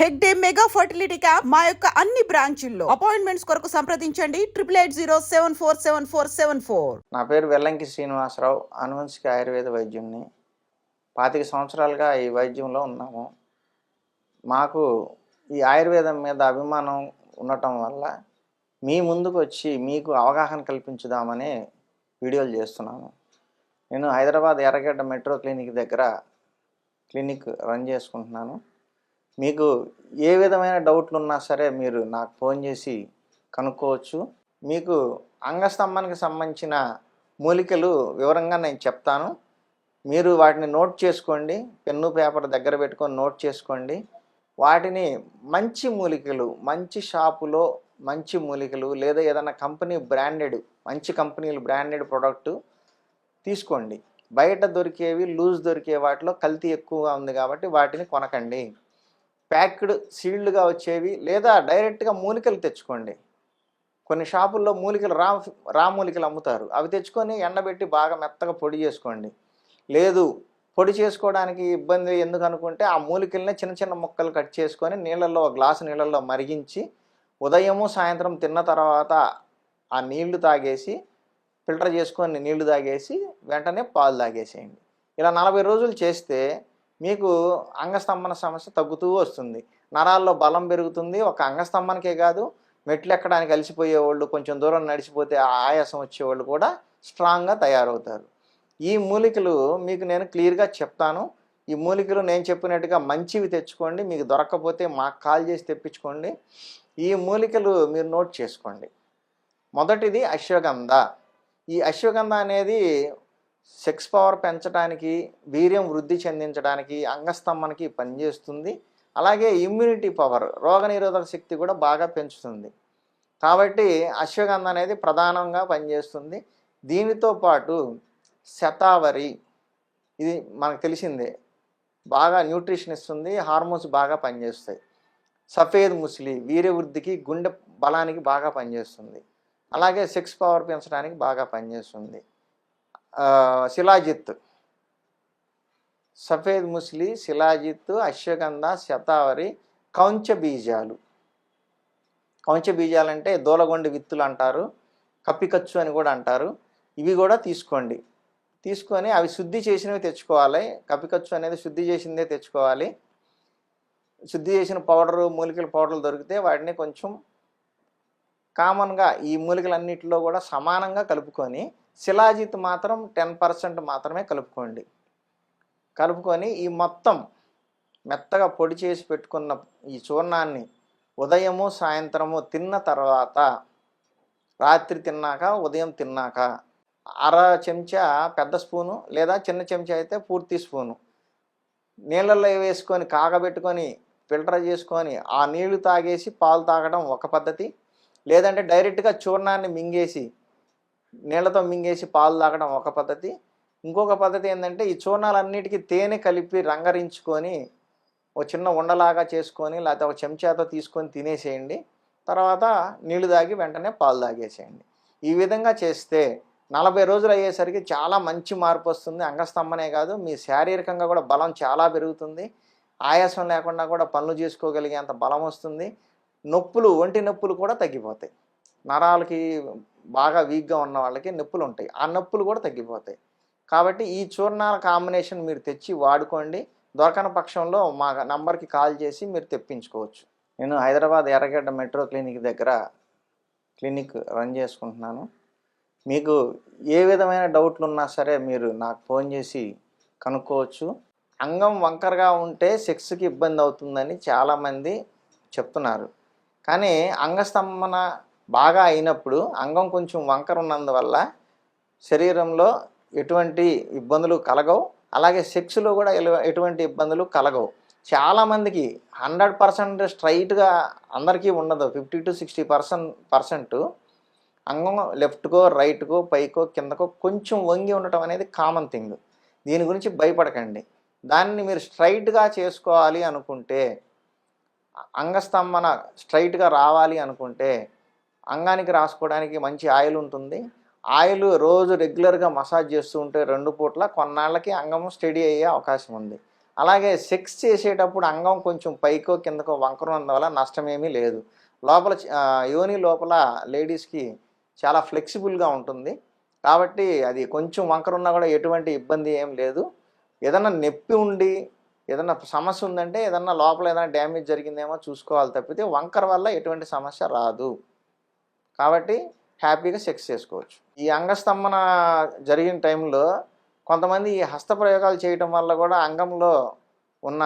Hegde mega fertility camp మా యొక్క అన్ని బ్రాంచుల్లో. అపాయింట్మెంట్స్ కొరకు సంప్రదించండి. Triple eight zero seven four seven four seven four. నా పేరు వెల్లంకి శ్రీనివాసరావు. అనువంశిక ఆయుర్వేద వైద్యుని పాతిక సంవత్సరాలుగా ఈ వైద్యంలో ఉన్నాము. మాకు ఈ ఆయుర్వేదం మీద అభిమానం ఉండటం వల్ల మీ ముందుకు వచ్చి మీకు అవగాహన కల్పించుదామని వీడియోలు చేస్తున్నాను. నేను హైదరాబాద్ ఎర్రగడ్డ మెట్రో క్లినిక్ దగ్గర క్లినిక్ రన్ చేసుకుంటున్నాను. మీకు ఏ విధమైన డౌట్లు ఉన్నా సరే మీరు నాకు ఫోన్ చేసి కనుక్కోవచ్చు. మీకు అంగస్తంభానికి సంబంధించిన మూలికలు వివరంగా నేను చెప్తాను. మీరు వాటిని నోట్ చేసుకోండి. పెన్ను పేపర్ దగ్గర పెట్టుకొని నోట్ చేసుకోండి. వాటిని మంచి మూలికలు మంచి షాపులో మంచి మూలికలు లేదా ఏదైనా కంపెనీ బ్రాండెడ్ మంచి కంపెనీలు బ్రాండెడ్ ప్రోడక్ట్ తీసుకోండి. బయట దొరికేవి లూజ్ దొరికే వాటిలో కల్తీ ఎక్కువగా ఉంది కాబట్టి వాటిని కొనకండి. ప్యాక్డ్ సీల్డ్గా వచ్చేవి లేదా డైరెక్ట్గా మూలికలు తెచ్చుకోండి. కొన్ని షాపుల్లో మూలికలు రా రా మూలికలు అమ్ముతారు. అవి తెచ్చుకొని ఎండబెట్టి బాగా మెత్తగా పొడి చేసుకోండి. లేదు పొడి చేసుకోవడానికి ఇబ్బంది ఎందుకు అనుకుంటే ఆ మూలికల్ని చిన్న చిన్న ముక్కలు కట్ చేసుకొని నీళ్ళల్లో ఒక గ్లాసు నీళ్ళల్లో మరిగించి ఉదయము సాయంత్రం తిన్న తర్వాత ఆ నీళ్ళు తాగేసి ఫిల్టర్ చేసుకొని నీళ్ళు తాగేసి వెంటనే పాలు తాగేసేయండి. ఇలా నలభై రోజులు చేస్తే మీకు అంగస్తంభన సమస్య తగ్గుతూ వస్తుంది. నరాల్లో బలం పెరుగుతుంది. ఒక అంగస్తంభనకే కాదు మెట్లు ఎక్కడానికి అలసిపోయేవాళ్ళు కొంచెం దూరం నడిచిపోతే ఆయాసం వచ్చేవాళ్ళు కూడా స్ట్రాంగ్గా తయారవుతారు. ఈ మూలికలు మీకు నేను క్లియర్గా చెప్తాను. ఈ మూలికలు నేను చెప్పినట్టుగా మంచివి తెచ్చుకోండి. మీకు దొరకకపోతే మాకు కాల్ చేసి తెప్పించుకోండి. ఈ మూలికలు మీరు నోట్ చేసుకోండి. మొదటిది అశ్వగంధ. ఈ అశ్వగంధ అనేది సెక్స్ పవర్ పెంచడానికి వీర్యం వృద్ధి చెందించడానికి అంగస్తంభనకి పనిచేస్తుంది. అలాగే ఇమ్యూనిటీ పవర్ రోగనిరోధక శక్తి కూడా బాగా పెంచుతుంది. కాబట్టి అశ్వగంధ అనేది ప్రధానంగా పనిచేస్తుంది. దీనితో పాటు శతావరి ఇది మనకు తెలిసిందే బాగా న్యూట్రిషన్ ఇస్తుంది హార్మోన్స్ బాగా పనిచేస్తాయి. సఫేద్ ముస్లి వీర్యవృద్ధికి గుండె బలానికి బాగా పనిచేస్తుంది. అలాగే సెక్స్ పవర్ పెంచడానికి బాగా పనిచేస్తుంది. శిలాజిత్ సఫేద్ ముస్లి శిలాజిత్ అశ్వగంధ శతావరి కౌంచ బీజాలు. కౌంచ బీజాలు అంటే దూలగొండి విత్తులు అంటారు కప్పికచ్చు అని కూడా అంటారు. ఇవి కూడా తీసుకోండి. తీసుకొని అవి శుద్ధి చేసినవి తెచ్చుకోవాలి. కప్పికచ్చు అనేది శుద్ధి చేసిందే తెచ్చుకోవాలి. శుద్ధి చేసిన పౌడరు మూలికల పౌడర్లు దొరికితే వాటిని కొంచెం కామన్గా ఈ మూలికలన్నిటిలో కూడా సమానంగా కలుపుకొని శిలాజిత్ మాత్రం టెన్ పర్సెంట్ మాత్రమే కలుపుకోండి. కలుపుకొని ఈ మొత్తం మెత్తగా పొడి చేసి పెట్టుకున్న ఈ చూర్ణాన్ని ఉదయము సాయంత్రము తిన్న తర్వాత రాత్రి తిన్నాక ఉదయం తిన్నాక అర చెంచా పెద్ద స్పూను లేదా చిన్న చెంచా అయితే పూర్తి స్పూను. నీళ్ళల్లో వేసుకొని కాగబెట్టుకొని ఫిల్టర్ చేసుకొని ఆ నీళ్ళు తాగేసి పాలు తాగడం ఒక పద్ధతి. లేదంటే డైరెక్ట్గా చూర్ణాన్ని మింగేసి నీళ్ళతో మింగేసి పాలు తాగడం ఒక పద్ధతి. ఇంకొక పద్ధతి ఏంటంటే ఈ చూర్ణాలన్నిటికీ తేనె కలిపి రంగరించుకొని ఒక చిన్న ఉండలాగా చేసుకొని లేకపోతే ఒక చెంచాతో తీసుకొని తినేసేయండి. తర్వాత నీళ్ళు తాగి వెంటనే పాలు తాగేసేయండి. ఈ విధంగా చేస్తే నలభై రోజులు అయ్యేసరికి చాలా మంచి మార్పు వస్తుంది. అంగస్తంభనే కాదు మీ శారీరకంగా కూడా బలం చాలా పెరుగుతుంది. ఆయాసం లేకుండా కూడా పనులు చేసుకోగలిగేంత బలం వస్తుంది. నొప్పులు ఒంటి నొప్పులు కూడా తగ్గిపోతాయి. నరాలకి బాగా వీక్గా ఉన్న వాళ్ళకి నొప్పులు ఉంటాయి ఆ నొప్పులు కూడా తగ్గిపోతాయి. కాబట్టి ఈ చూర్ణాల కాంబినేషన్ మీరు తెచ్చి వాడుకోండి. దొరకని పక్షంలో మా నంబర్కి కాల్ చేసి మీరు తెప్పించుకోవచ్చు. నేను హైదరాబాద్ ఎర్రగడ్డ మెట్రో క్లినిక్ దగ్గర క్లినిక్ రన్ చేసుకుంటున్నాను. మీకు ఏ విధమైన డౌట్లు ఉన్నా సరే మీరు నాకు ఫోన్ చేసి కనుక్కోవచ్చు. అంగం వంకరగా ఉంటే సెక్స్కి ఇబ్బంది అవుతుందని చాలామంది చెప్తున్నారు. కానీ అంగస్తంభన బాగా అయినప్పుడు అంగం కొంచెం వంకర ఉన్నందువల్ల శరీరంలో ఎటువంటి ఇబ్బందులు కలగవు. అలాగే సెక్స్లో కూడా ఎటువంటి ఇబ్బందులు కలగవు. చాలామందికి హండ్రెడ్ పర్సెంట్ స్ట్రైట్గా అందరికీ ఉండదు. Fifty to sixty percent percent అంగం లెఫ్ట్కో రైట్కో పైకో కిందకో కొంచెం వంగి ఉండటం అనేది కామన్ థింగ్. దీని గురించి భయపడకండి. దాన్ని మీరు స్ట్రైట్గా చేసుకోవాలి అనుకుంటే అంగస్తంభన స్ట్రైట్గా రావాలి అనుకుంటే అంగానికి రాసుకోవడానికి మంచి ఆయిల్ ఉంటుంది. ఆయిల్ రోజు రెగ్యులర్గా మసాజ్ చేస్తూ ఉంటే రెండు పూట్ల కొన్నాళ్ళకి అంగం స్టడీ అయ్యే అవకాశం ఉంది. అలాగే సెక్స్ చేసేటప్పుడు అంగం కొంచెం పైకో కిందకో వంకర వల్ల నష్టమేమీ లేదు. లోపల యోని లోపల లేడీస్కి చాలా ఫ్లెక్సిబుల్గా ఉంటుంది. కాబట్టి అది కొంచెం వంకర ఉన్నా కూడా ఎటువంటి ఇబ్బంది ఏం లేదు. ఏదన్నా నొప్పి ఉండి ఏదన్నా సమస్య ఉందంటే ఏదన్నా లోపల ఏదైనా డ్యామేజ్ జరిగిందేమో చూసుకోవాలి తప్పితే వంకర వల్ల ఎటువంటి సమస్య రాదు. కాబట్టి హ్యాపీగా సెక్స్ చేసుకోవచ్చు. ఈ అంగస్తంభన జరిగిన టైంలో కొంతమంది ఈ హస్త ప్రయోగాలు చేయటం వల్ల కూడా అంగంలో ఉన్న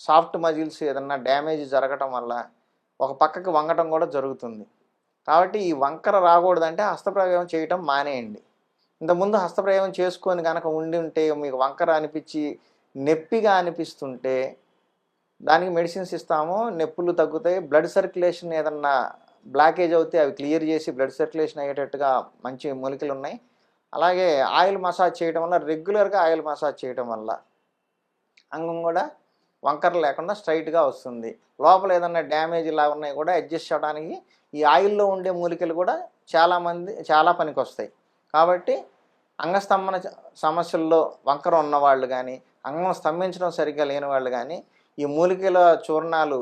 సాఫ్ట్ మజిల్స్ ఏదన్నా డ్యామేజ్ జరగటం వల్ల ఒక పక్కకి వంగటం కూడా జరుగుతుంది. కాబట్టి ఈ వంకర రాకూడదంటే హస్తప్రయోగం చేయటం మానేయండి. ఇంతకుముందు హస్తప్రయోగం చేసుకొని కనుక ఉండి ఉంటే మీకు వంకర అనిపించి నొప్పిగా అనిపిస్తుంటే దానికి మెడిసిన్స్ ఇస్తాము నొప్పులు తగ్గుతాయి బ్లడ్ సర్క్యులేషన్ ఏదన్నా బ్లాకేజ్ అవుతే అవి క్లియర్ చేసి బ్లడ్ సర్క్యులేషన్ అయ్యేటట్టుగా మంచి మూలికలు ఉన్నాయి. అలాగే ఆయిల్ మసాజ్ చేయడం వల్ల రెగ్యులర్గా ఆయిల్ మసాజ్ చేయడం వల్ల అంగం కూడా వంకర లేకుండా స్ట్రైట్గా వస్తుంది. లోపల ఏదన్నా డ్యామేజ్ ఇలా ఉన్నాయి కూడా అడ్జస్ట్ చేయడానికి ఈ ఆయిల్లో ఉండే మూలికలు కూడా చాలామంది చాలా పనికి వస్తాయి. కాబట్టి అంగస్తంభన సమస్యల్లో వంకర ఉన్నవాళ్ళు కానీ అంగం స్తంభించడం సరిగ్గా లేని వాళ్ళు కానీ ఈ మూలికల చూర్ణాలు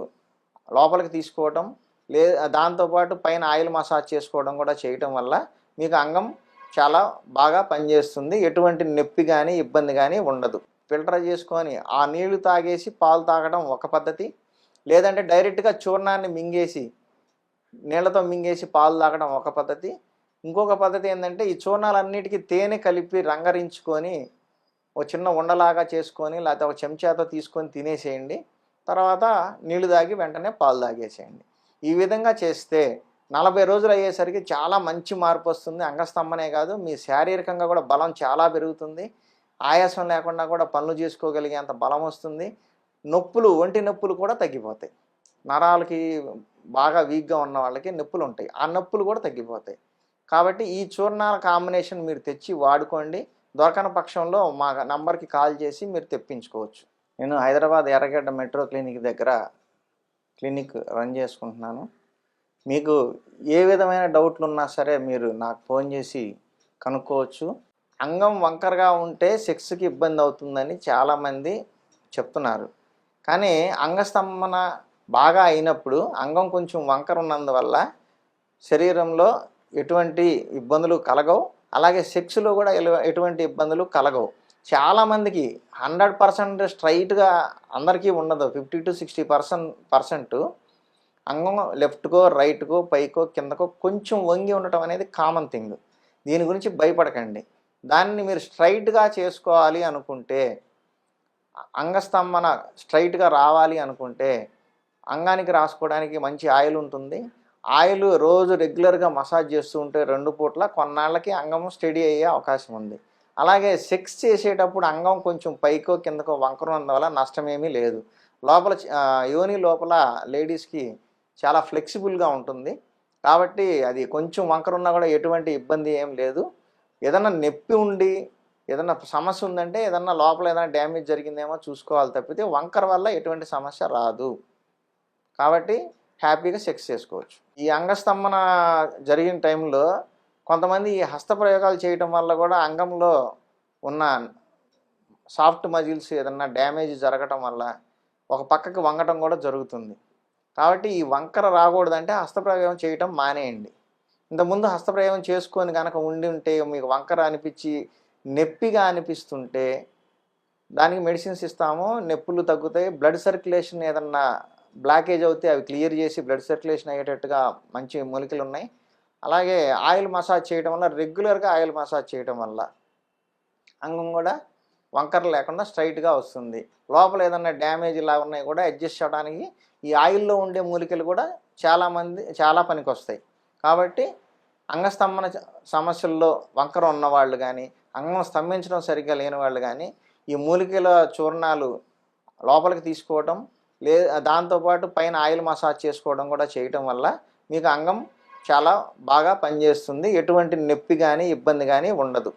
లోపలికి తీసుకోవటం లే దాంతోపాటు పైన ఆయిల్ మసాజ్ చేసుకోవడం కూడా చేయటం వల్ల మీకు అంగం చాలా బాగా పనిచేస్తుంది. ఎటువంటి నొప్పి కానీ ఇబ్బంది కానీ ఉండదు. ఫిల్టర్ చేసుకొని ఆ నీళ్ళు తాగేసి పాలు తాగడం ఒక పద్ధతి. లేదంటే డైరెక్ట్గా చూర్ణాన్ని మింగేసి నీళ్ళతో మింగేసి పాలు తాగడం ఒక పద్ధతి. ఇంకొక పద్ధతి ఏంటంటే ఈ చూర్ణాలన్నిటికీ తేనె కలిపి రంగరించుకొని ఒక చిన్న ఉండలాగా చేసుకొని లేకపోతే ఒక చెంచాతో తీసుకొని తినేసేయండి. తర్వాత నీళ్ళు తాగి వెంటనే పాలు తాగేసేయండి. ఈ విధంగా చేస్తే నలభై రోజులు అయ్యేసరికి చాలా మంచి మార్పు వస్తుంది. అంగస్తంభనే కాదు మీ శారీరకంగా కూడా బలం చాలా పెరుగుతుంది. ఆయాసం లేకుండా కూడా పనులు చేసుకోగలిగేంత బలం వస్తుంది. నొప్పులు ఒంటి నొప్పులు కూడా తగ్గిపోతాయి. నరాలకి బాగా వీక్గా ఉన్న వాళ్ళకి నొప్పులు ఉంటాయి. ఆ నొప్పులు కూడా తగ్గిపోతాయి. కాబట్టి ఈ చూర్ణాల కాంబినేషన్ మీరు తెచ్చి వాడుకోండి. దొరకని పక్షంలో మా నంబర్కి కాల్ చేసి మీరు తెప్పించుకోవచ్చు. నేను హైదరాబాద్ ఎర్రగడ్డ మెట్రో క్లినిక్ దగ్గర క్లినిక్ రన్ చేసుకుంటున్నాను. మీకు ఏ విధమైన డౌట్లు ఉన్నా సరే మీరు నాకు ఫోన్ చేసి కనుక్కోవచ్చు. అంగం వంకరగా ఉంటే సెక్స్కి ఇబ్బంది అవుతుందని చాలామంది చెప్తున్నారు. కానీ అంగస్తంభన బాగా అయినప్పుడు అంగం కొంచెం వంకర ఉన్నందువల్ల శరీరంలో ఎటువంటి ఇబ్బందులు కలగవు. అలాగే సెక్స్లో కూడా ఎటువంటి ఇబ్బందులు కలగవు. చాలామందికి హండ్రెడ్ పర్సెంట్ స్ట్రైట్గా అందరికీ ఉండదు. Fifty to sixty percent percent అంగం లెఫ్ట్కో రైట్కో పైకో కిందకో కొంచెం వంగి ఉండటం అనేది కామన్ థింగ్. దీని గురించి భయపడకండి. దాన్ని మీరు స్ట్రైట్గా చేసుకోవాలి అనుకుంటే అంగస్తంభన స్ట్రైట్గా రావాలి అనుకుంటే అంగానికి రాసుకోవడానికి మంచి ఆయిల్ ఉంటుంది. ఆయిల్ రోజు రెగ్యులర్గా మసాజ్ చేస్తూ ఉంటే రెండు పూట్ల కొన్నాళ్ళకి అంగం స్టడీ అయ్యే అవకాశం ఉంది. అలాగే సెక్స్ చేసేటప్పుడు అంగం కొంచెం పైకో కిందకో వంకర వల్ల నష్టమేమీ లేదు. లోపల యోని లోపల లేడీస్కి చాలా ఫ్లెక్సిబుల్గా ఉంటుంది. కాబట్టి అది కొంచెం వంకర ఉన్నా కూడా ఎటువంటి ఇబ్బంది ఏం లేదు. ఏదన్నా నొప్పి ఉండి ఏదన్నా సమస్య ఉందంటే ఏదన్నా లోపల ఏదైనా డ్యామేజ్ జరిగిందేమో చూసుకోవాలి తప్పితే వంకర వల్ల ఎటువంటి సమస్య రాదు. కాబట్టి హ్యాపీగా సెక్స్ చేసుకోవచ్చు. ఈ అంగస్తంభన జరిగిన టైంలో కొంతమంది ఈ హస్త ప్రయోగాలు చేయటం వల్ల కూడా అంగంలో ఉన్న సాఫ్ట్ మజిల్స్ ఏదన్నా డ్యామేజ్ జరగటం వల్ల ఒక పక్కకి వంగటం కూడా జరుగుతుంది. కాబట్టి ఈ వంకర రాకూడదంటే హస్తప్రయోగం చేయటం మానేయండి. ఇంతకుముందు హస్తప్రయోగం చేసుకొని కనుక ఉండి ఉంటే మీకు వంకర అనిపించి నొప్పిగా అనిపిస్తుంటే దానికి మెడిసిన్స్ ఇస్తాము నొప్పులు తగ్గుతాయి బ్లడ్ సర్క్యులేషన్ ఏదన్నా బ్లాకేజ్ అవుతే అవి క్లియర్ చేసి బ్లడ్ సర్క్యులేషన్ అయ్యేటట్టుగా మంచి మూలికలు ఉన్నాయి అలాగే ఆయిల్ మసాజ్ చేయడం వల్ల రెగ్యులర్గా ఆయిల్ మసాజ్ చేయడం వల్ల అంగం కూడా వంకర లేకుండా స్ట్రైట్గా వస్తుంది. లోపల ఏదన్నా డ్యామేజ్ ఇలా ఉన్నాయి కూడా అడ్జస్ట్ చేయడానికి ఈ ఆయిల్లో ఉండే మూలికలు కూడా చాలామంది చాలా పనికి వస్తాయి కాబట్టి అంగస్తంభన సమస్యల్లో వంకర ఉన్నవాళ్ళు కానీ అంగం స్తంభించడం సరిగ్గా లేని వాళ్ళు కానీ ఈ మూలికల చూర్ణాలు లోపలికి తీసుకోవటం లే దాంతోపాటు పైన ఆయిల్ మసాజ్ చేసుకోవడం కూడా చేయటం వల్ల మీకు అంగం చాలా బాగా పనిచేస్తుంది. ఎటువంటి నొప్పి కానీ ఇబ్బంది కానీ ఉండదు.